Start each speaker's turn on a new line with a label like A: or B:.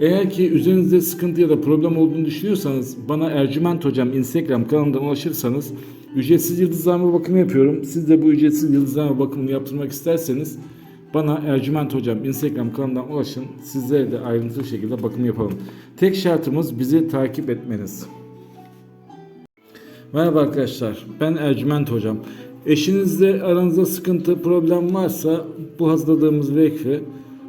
A: Eğer ki üzerinizde sıkıntı ya da problem olduğunu düşünüyorsanız bana Ercüment Hocam Instagram kanalından ulaşırsanız ücretsiz yıldızlama bakımı yapıyorum. Siz de bu ücretsiz yıldızlama bakımını yaptırmak isterseniz bana Ercüment Hocam Instagram kanalından ulaşın. Sizlere de ayrıntılı şekilde bakım yapalım. Tek şartımız bizi takip etmeniz. Merhaba arkadaşlar, ben Ercüment Hocam. Eşinizle aranızda sıkıntı, problem varsa bu hazırladığımız vekfi